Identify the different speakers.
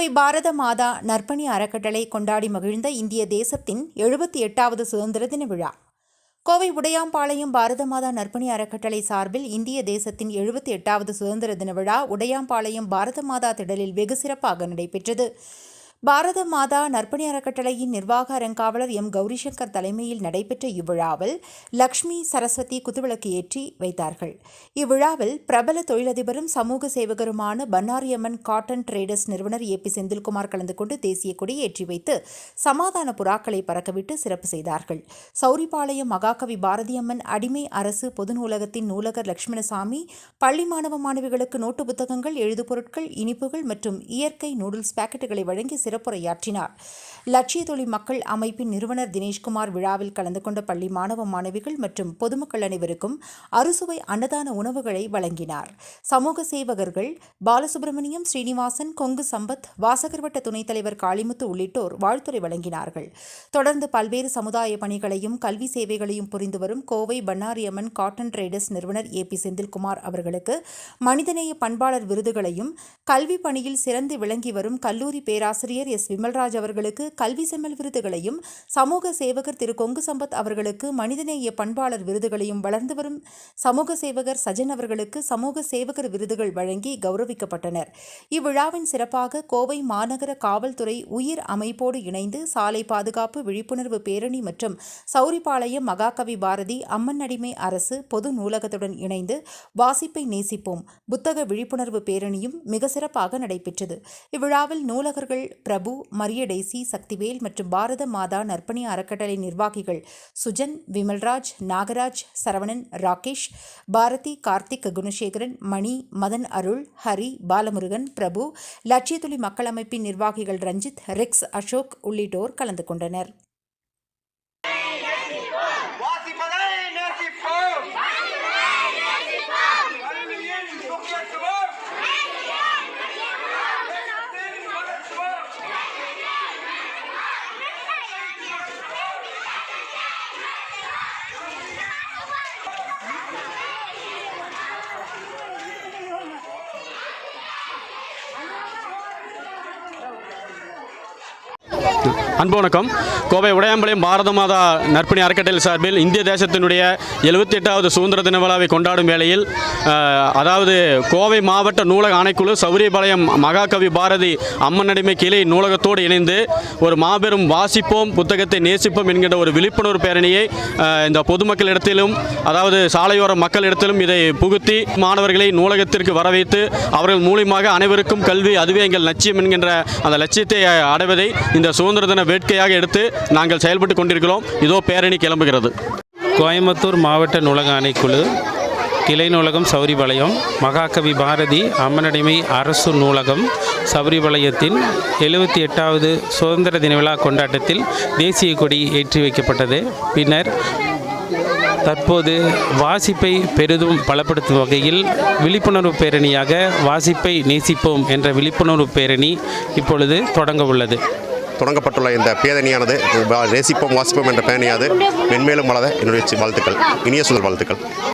Speaker 1: கோவை பாரத மாதா நற்பணி அறக்கட்டளை கொண்டாடி மகிழ்ந்த இந்திய தேசத்தின் எழுபத்தி எட்டாவது சுதந்திர தின விழா. கோவை உடையாம்பாளையம் பாரத மாதா நற்பணி அறக்கட்டளை சார்பில் இந்திய தேசத்தின் எழுபத்தி எட்டாவது சுதந்திர தின விழா உடையாம்பாளையம் பாரத மாதா திடலில் வெகு சிறப்பாக நடைபெற்றது. பாரத மாதா நற்பணி அறக்கட்டளையின் நிர்வாக அறங்காவலர் எம். கௌரிசங்கர் தலைமையில் நடைபெற்ற இவ்விழாவில் லக்ஷ்மி சரஸ்வதி குத்துவிளக்கு ஏற்றி வைத்தார்கள். இவ்விழாவில் பிரபல தொழிலதிபரும் சமூக சேவகருமான பன்னாரியம்மன் காட்டன் ட்ரேடர்ஸ் நிறுவனர் ஏ. பி. செந்தில்குமார் கலந்து கொண்டு தேசிய கொடி ஏற்றி வைத்து சமாதான புறாக்களை பறக்கவிட்டு சிறப்பு செய்தார்கள். சௌரிபாளையம் மகாகவி பாரதியம்மன் அடிமை அரசு பொது நூலகத்தின் நூலகர் லட்சுமணசாமி பள்ளி மாணவ மாணவிகளுக்கு நோட்டு புத்தகங்கள் எழுதுபொருட்கள் இனிப்புகள் மற்றும் இயற்கை நூடுல்ஸ் பாக்கெட்டுகளை வழங்கி சிறப்புரையாற்றினார். லட்சிய தொழில் மக்கள் அமைப்பின் நிறுவனர் தினேஷ்குமார் விழாவில் கலந்து கொண்ட பள்ளி மாணவ மாணவிகள் மற்றும் பொதுமக்கள் அனைவருக்கும் அறுசுவை அன்னதான உணவுகளை வழங்கினார். சமூக சேவகர்கள் பாலசுப்ரமணியம் ஸ்ரீனிவாசன் கொங்கு சம்பத் வாசகர் வட்ட துணைத் தலைவர் காளிமுத்து உள்ளிட்டோர் வாழ்த்துரை வழங்கினார்கள். தொடர்ந்து பல்வேறு சமுதாய பணிகளையும் கல்வி சேவைகளையும் புரிந்து வரும் கோவை பன்னாரியம்மன் காட்டன் ட்ரேடர்ஸ் நிறுவனர் ஏ. பி. செந்தில்குமார் அவர்களுக்கு மனிதநேய பண்பாளர் விருதுகளையும் கல்வி பணியில் சிறந்து விளங்கி வரும் கல்லூரி பேராசிரியர் எஸ். விமல்ராஜ் அவர்களுக்கு கல்வி செம்மல் விருதுகளையும் சமூக சேவகர் திரு. கொங்கு சம்பத் அவர்களுக்கு மனிதநேய பண்பாளர் விருதுகளையும் வளர்ந்து வரும் சமூக சேவகர் சஜன் அவர்களுக்கு சமூக சேவகர் விருதுகள் வழங்கி கௌரவிக்கப்பட்டனர். இவ்விழாவின் சிறப்பாக கோவை மாநகர காவல்துறை உயிர் அமைப்போடு இணைந்து சாலை பாதுகாப்பு விழிப்புணர்வு பேரணி மற்றும் சௌரிபாளையம் மகாகவி பாரதி அம்மன் அடிமை அரசு பொது நூலகத்துடன் இணைந்து வாசிப்பை நேசிப்போம். புத்தக விழிப்புணர்வு பேரணியும் மிக சிறப்பாக நடைபெற்றது. இவ்விழாவில் நூலகர்கள் பிரபு மரியடேசி சக்திவேல் மற்றும் பாரத மாதா நற்பணி அறக்கட்டளை நிர்வாகிகள் சுஜன் விமல்ராஜ் நாகராஜ் சரவணன் ராகேஷ் பாரதி கார்த்திக் குணசேகரன் மணி மதன் அருள் ஹரி பாலமுருகன் பிரபு லட்சியத்துளி மக்கள் அமைப்பின் நிர்வாகிகள் ரஞ்சித் ரிக்ஸ் அசோக் உள்ளிட்டோர் கலந்து கொண்டனர்.
Speaker 2: அன்பு வணக்கம். கோவை உடையாம்பாளையம் பாரத மாதா நற்பணி அறக்கட்டளை சார்பில் இந்திய தேசத்தினுடைய எழுபத்தி எட்டாவது சுதந்திர தின விழாவை கொண்டாடும் வேளையில் அதாவது கோவை மாவட்ட நூலக ஆணைக்குழு சௌரியபாளையம் மகாகவி பாரதி அம்மனடிமை கிளை நூலகத்தோடு இணைந்து ஒரு மாபெரும் வாசிப்போம் புத்தகத்தை நேசிப்போம் என்கின்ற ஒரு விழிப்புணர்வு பேரணியை இந்த பொதுமக்களிடத்திலும் அதாவது சாலையோர மக்களிடத்திலும் இதை புகுத்தி மாணவர்களை நூலகத்திற்கு வரவைத்து அவர்கள் மூலியமாக அனைவருக்கும் கல்வி அதுவே எங்கள் லட்சியம் என்கின்ற அந்த லட்சியத்தை அடைவதை இந்த சுதந்திர தின வேட்கையாக எடுத்து நாங்கள் செயல்பட்டு கொண்டிருக்கிறோம். இதோ பேரணி கிளம்புகிறது.
Speaker 3: கோயம்புத்தூர் மாவட்ட நூலக ஆணைக்குழு கிளை நூலகம் சௌரிபாளையம் மகாகவி பாரதி அம்மனடிமை அரசு நூலகம் சௌரிபாளையத்தின் எழுபத்தி எட்டாவது சுதந்திர தின விழா கொண்டாட்டத்தில் தேசிய கொடி ஏற்றி வைக்கப்பட்டது. பின்னர் தற்போது வாசிப்பை பெரிதும் பலப்படுத்தும் வகையில் விழிப்புணர்வு பேரணியாக வாசிப்பை நேசிப்போம் என்ற விழிப்புணர்வு பேரணி இப்பொழுது தொடங்க உள்ளது.
Speaker 4: தொடங்கப்பட்டுள்ள இந்த பேதனியானது ரேசிப்போம் வாசிப்போம் என்ற பேரணியானது மென்மேலும் வளர என்னுடைய வாழ்த்துக்கள். இனிய சுதல் வாழ்த்துக்கள்.